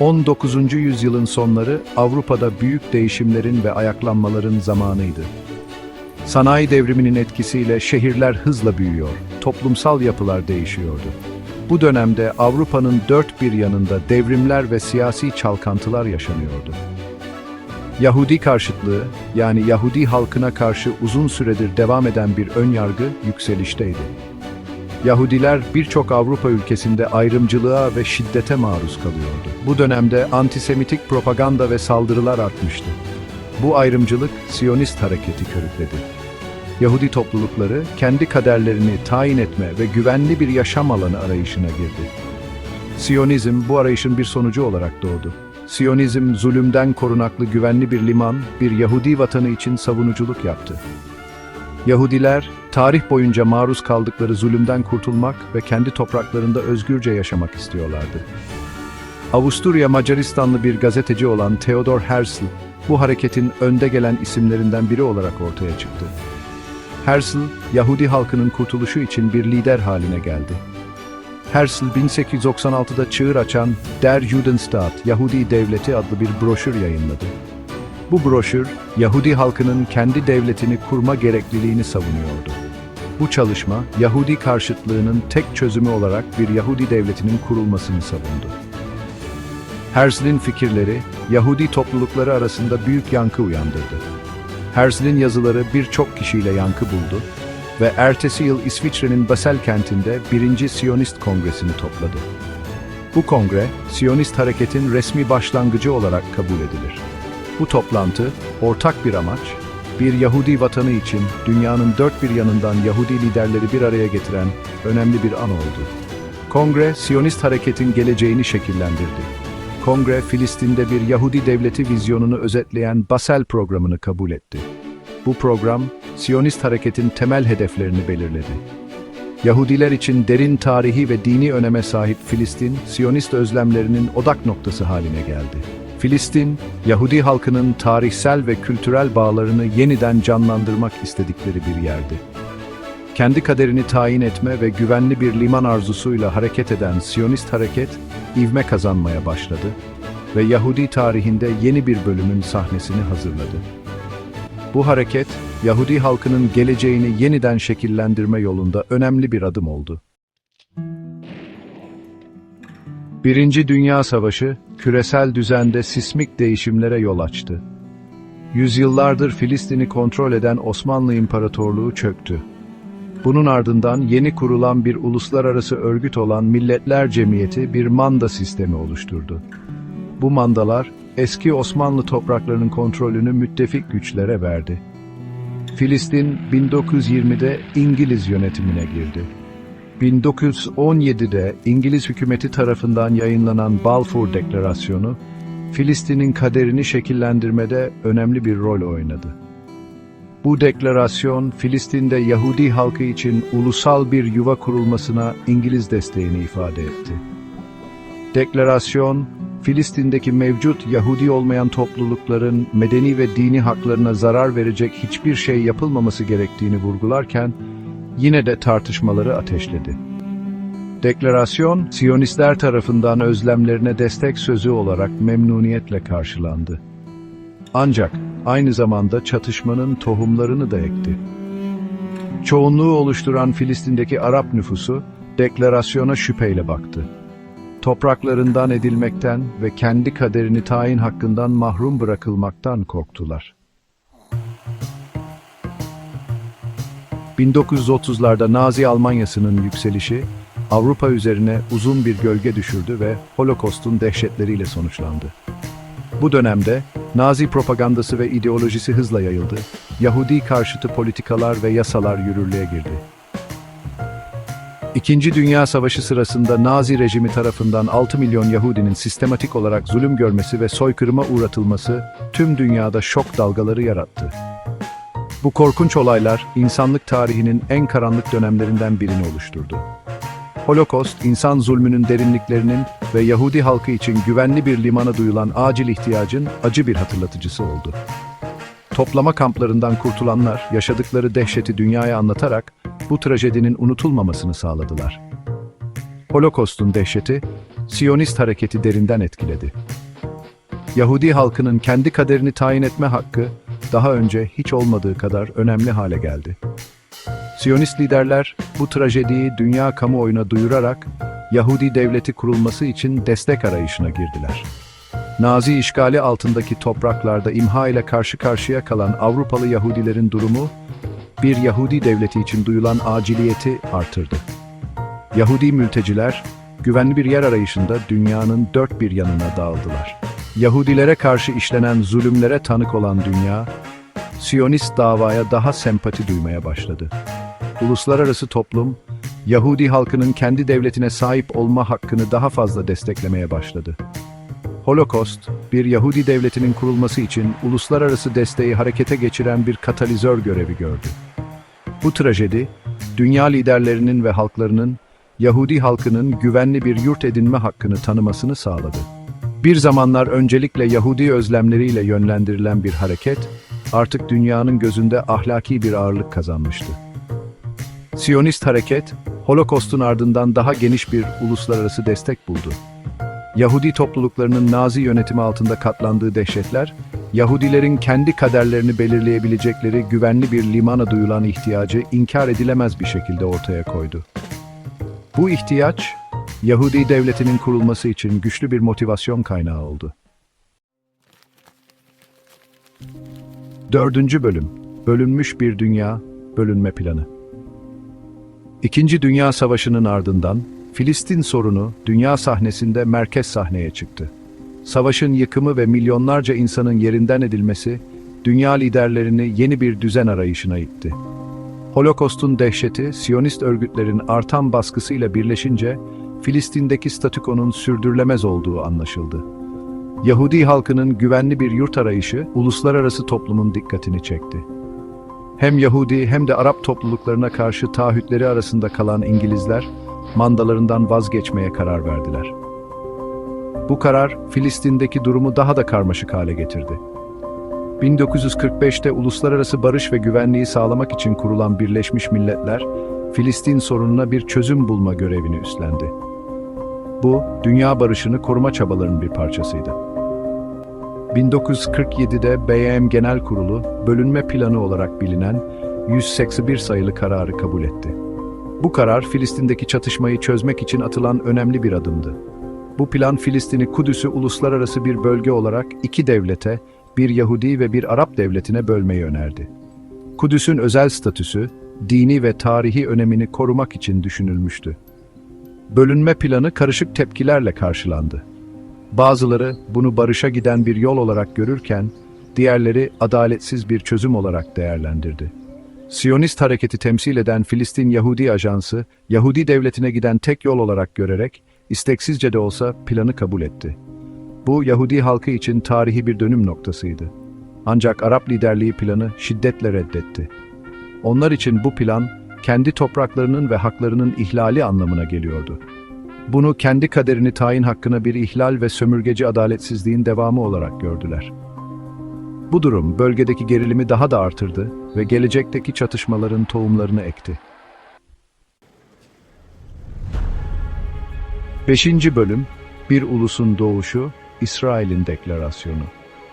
19. yüzyılın sonları Avrupa'da büyük değişimlerin ve ayaklanmaların zamanıydı. Sanayi devriminin etkisiyle şehirler hızla büyüyor, toplumsal yapılar değişiyordu. Bu dönemde Avrupa'nın dört bir yanında devrimler ve siyasi çalkantılar yaşanıyordu. Yahudi karşıtlığı, yani Yahudi halkına karşı uzun süredir devam eden bir önyargı yükselişteydi. Yahudiler birçok Avrupa ülkesinde ayrımcılığa ve şiddete maruz kalıyordu. Bu dönemde antisemitik propaganda ve saldırılar artmıştı. Bu ayrımcılık Siyonist hareketi körükledi. Yahudi toplulukları kendi kaderlerini tayin etme ve güvenli bir yaşam alanı arayışına girdi. Siyonizm bu arayışın bir sonucu olarak doğdu. Siyonizm zulümden korunaklı güvenli bir liman, bir Yahudi vatanı için savunuculuk yaptı. Yahudiler, tarih boyunca maruz kaldıkları zulümden kurtulmak ve kendi topraklarında özgürce yaşamak istiyorlardı. Avusturya Macaristanlı bir gazeteci olan Theodor Herzl, bu hareketin önde gelen isimlerinden biri olarak ortaya çıktı. Herzl, Yahudi halkının kurtuluşu için bir lider haline geldi. Herzl 1896'da çığır açan Der Judenstaat, Yahudi Devleti adlı bir broşür yayınladı. Bu broşür, Yahudi halkının kendi devletini kurma gerekliliğini savunuyordu. Bu çalışma, Yahudi karşıtlığının tek çözümü olarak bir Yahudi devletinin kurulmasını savundu. Herzl'in fikirleri, Yahudi toplulukları arasında büyük yankı uyandırdı. Herzl'in yazıları birçok kişiyle yankı buldu ve ertesi yıl İsviçre'nin Basel kentinde 1. Siyonist Kongresini topladı. Bu kongre, Siyonist hareketin resmi başlangıcı olarak kabul edilir. Bu toplantı, ortak bir amaç, bir Yahudi vatanı için dünyanın dört bir yanından Yahudi liderleri bir araya getiren önemli bir an oldu. Kongre, Siyonist hareketin geleceğini şekillendirdi. Kongre, Filistin'de bir Yahudi devleti vizyonunu özetleyen Basel programını kabul etti. Bu program, Siyonist hareketin temel hedeflerini belirledi. Yahudiler için derin tarihi ve dini öneme sahip Filistin, Siyonist özlemlerinin odak noktası haline geldi. Filistin, Yahudi halkının tarihsel ve kültürel bağlarını yeniden canlandırmak istedikleri bir yerdi. Kendi kaderini tayin etme ve güvenli bir liman arzusuyla hareket eden Siyonist hareket, ivme kazanmaya başladı ve Yahudi tarihinde yeni bir bölümün sahnesini hazırladı. Bu hareket, Yahudi halkının geleceğini yeniden şekillendirme yolunda önemli bir adım oldu. Birinci Dünya Savaşı, küresel düzende sismik değişimlere yol açtı. Yüzyıllardır Filistin'i kontrol eden Osmanlı İmparatorluğu çöktü. Bunun ardından yeni kurulan bir uluslararası örgüt olan Milletler Cemiyeti bir manda sistemi oluşturdu. Bu mandalar, eski Osmanlı topraklarının kontrolünü müttefik güçlere verdi. Filistin 1920'de İngiliz yönetimine girdi. 1917'de İngiliz hükümeti tarafından yayınlanan Balfour Deklarasyonu, Filistin'in kaderini şekillendirmede önemli bir rol oynadı. Bu deklarasyon, Filistin'de Yahudi halkı için ulusal bir yuva kurulmasına İngiliz desteğini ifade etti. Deklarasyon, Filistin'deki mevcut Yahudi olmayan toplulukların medeni ve dini haklarına zarar verecek hiçbir şey yapılmaması gerektiğini vurgularken, yine de tartışmaları ateşledi. Deklarasyon, Siyonistler tarafından özlemlerine destek sözü olarak memnuniyetle karşılandı. Ancak aynı zamanda çatışmanın tohumlarını da ekti. Çoğunluğu oluşturan Filistin'deki Arap nüfusu, deklarasyona şüpheyle baktı. Topraklarından edilmekten ve kendi kaderini tayin hakkından mahrum bırakılmaktan korktular. 1930'larda Nazi Almanyası'nın yükselişi, Avrupa üzerine uzun bir gölge düşürdü ve Holokost'un dehşetleriyle sonuçlandı. Bu dönemde Nazi propagandası ve ideolojisi hızla yayıldı, Yahudi karşıtı politikalar ve yasalar yürürlüğe girdi. İkinci Dünya Savaşı sırasında Nazi rejimi tarafından 6 milyon Yahudinin sistematik olarak zulüm görmesi ve soykırıma uğratılması tüm dünyada şok dalgaları yarattı. Bu korkunç olaylar insanlık tarihinin en karanlık dönemlerinden birini oluşturdu. Holokost, insan zulmünün derinliklerinin ve Yahudi halkı için güvenli bir limana duyulan acil ihtiyacın acı bir hatırlatıcısı oldu. Toplama kamplarından kurtulanlar, yaşadıkları dehşeti dünyaya anlatarak bu trajedinin unutulmamasını sağladılar. Holokost'un dehşeti, Siyonist hareketi derinden etkiledi. Yahudi halkının kendi kaderini tayin etme hakkı daha önce hiç olmadığı kadar önemli hale geldi. Siyonist liderler bu trajediyi dünya kamuoyuna duyurarak Yahudi devleti kurulması için destek arayışına girdiler. Nazi işgali altındaki topraklarda imha ile karşı karşıya kalan Avrupalı Yahudilerin durumu, bir Yahudi devleti için duyulan aciliyeti artırdı. Yahudi mülteciler, güvenli bir yer arayışında dünyanın dört bir yanına dağıldılar. Yahudilere karşı işlenen zulümlere tanık olan dünya, Siyonist davaya daha sempati duymaya başladı. Uluslararası toplum, Yahudi halkının kendi devletine sahip olma hakkını daha fazla desteklemeye başladı. Holocaust, bir Yahudi devletinin kurulması için uluslararası desteği harekete geçiren bir katalizör görevi gördü. Bu trajedi, dünya liderlerinin ve halklarının Yahudi halkının güvenli bir yurt edinme hakkını tanımasını sağladı. Bir zamanlar öncelikle Yahudi özlemleriyle yönlendirilen bir hareket, artık dünyanın gözünde ahlaki bir ağırlık kazanmıştı. Siyonist hareket, Holocaust'un ardından daha geniş bir uluslararası destek buldu. Yahudi topluluklarının Nazi yönetimi altında katlandığı dehşetler, Yahudilerin kendi kaderlerini belirleyebilecekleri güvenli bir limana duyulan ihtiyacı inkar edilemez bir şekilde ortaya koydu. Bu ihtiyaç, Yahudi devletinin kurulması için güçlü bir motivasyon kaynağı oldu. Dördüncü bölüm, bölünmüş bir dünya, bölünme planı. İkinci Dünya Savaşı'nın ardından Filistin sorunu dünya sahnesinde merkez sahneye çıktı. Savaşın yıkımı ve milyonlarca insanın yerinden edilmesi dünya liderlerini yeni bir düzen arayışına itti. Holokost'un dehşeti Siyonist örgütlerin artan baskısıyla birleşince Filistin'deki statükonun sürdürülemez olduğu anlaşıldı. Yahudi halkının güvenli bir yurt arayışı uluslararası toplumun dikkatini çekti. Hem Yahudi hem de Arap topluluklarına karşı taahhütleri arasında kalan İngilizler, mandalarından vazgeçmeye karar verdiler. Bu karar, Filistin'deki durumu daha da karmaşık hale getirdi. 1945'te uluslararası barış ve güvenliği sağlamak için kurulan Birleşmiş Milletler, Filistin sorununa bir çözüm bulma görevini üstlendi. Bu, dünya barışını koruma çabalarının bir parçasıydı. 1947'de BM Genel Kurulu, bölünme planı olarak bilinen 181 sayılı kararı kabul etti. Bu karar Filistin'deki çatışmayı çözmek için atılan önemli bir adımdı. Bu plan Filistin'i Kudüs'ü uluslararası bir bölge olarak iki devlete, bir Yahudi ve bir Arap devletine bölmeyi önerdi. Kudüs'ün özel statüsü, dini ve tarihi önemini korumak için düşünülmüştü. Bölünme planı karışık tepkilerle karşılandı. Bazıları bunu barışa giden bir yol olarak görürken, diğerleri adaletsiz bir çözüm olarak değerlendirdi. Siyonist hareketi temsil eden Filistin Yahudi Ajansı, Yahudi devletine giden tek yol olarak görerek, isteksizce de olsa planı kabul etti. Bu Yahudi halkı için tarihi bir dönüm noktasıydı. Ancak Arap liderliği planı şiddetle reddetti. Onlar için bu plan, kendi topraklarının ve haklarının ihlali anlamına geliyordu. Bunu kendi kaderini tayin hakkına bir ihlal ve sömürgeci adaletsizliğin devamı olarak gördüler. Bu durum bölgedeki gerilimi daha da artırdı ve gelecekteki çatışmaların tohumlarını ekti. 5. Bölüm Bir Ulusun Doğuşu, İsrail'in Deklarasyonu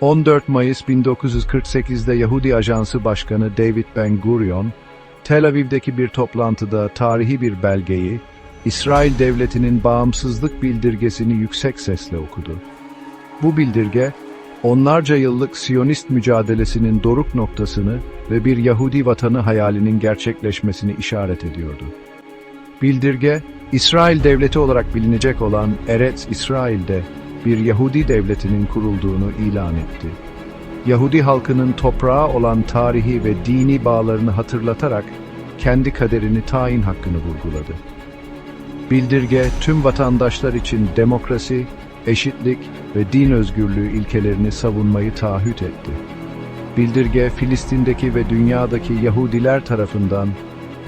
14 Mayıs 1948'de Yahudi Ajansı Başkanı David Ben-Gurion, Tel Aviv'deki bir toplantıda tarihi bir belgeyi, İsrail Devleti'nin bağımsızlık bildirgesini yüksek sesle okudu. Bu bildirge, onlarca yıllık Siyonist mücadelesinin doruk noktasını ve bir Yahudi vatanı hayalinin gerçekleşmesini işaret ediyordu. Bildirge, İsrail Devleti olarak bilinecek olan Eretz İsrail'de bir Yahudi devletinin kurulduğunu ilan etti. Yahudi halkının toprağa olan tarihi ve dini bağlarını hatırlatarak kendi kaderini tayin hakkını vurguladı. Bildirge tüm vatandaşlar için demokrasi, eşitlik ve din özgürlüğü ilkelerini savunmayı taahhüt etti. Bildirge Filistin'deki ve dünyadaki Yahudiler tarafından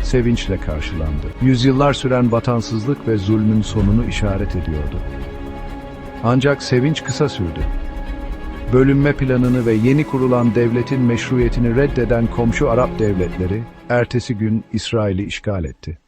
sevinçle karşılandı. Yüzyıllar süren vatansızlık ve zulmün sonunu işaret ediyordu. Ancak sevinç kısa sürdü. Bölünme planını ve yeni kurulan devletin meşruiyetini reddeden komşu Arap devletleri ertesi gün İsrail'i işgal etti.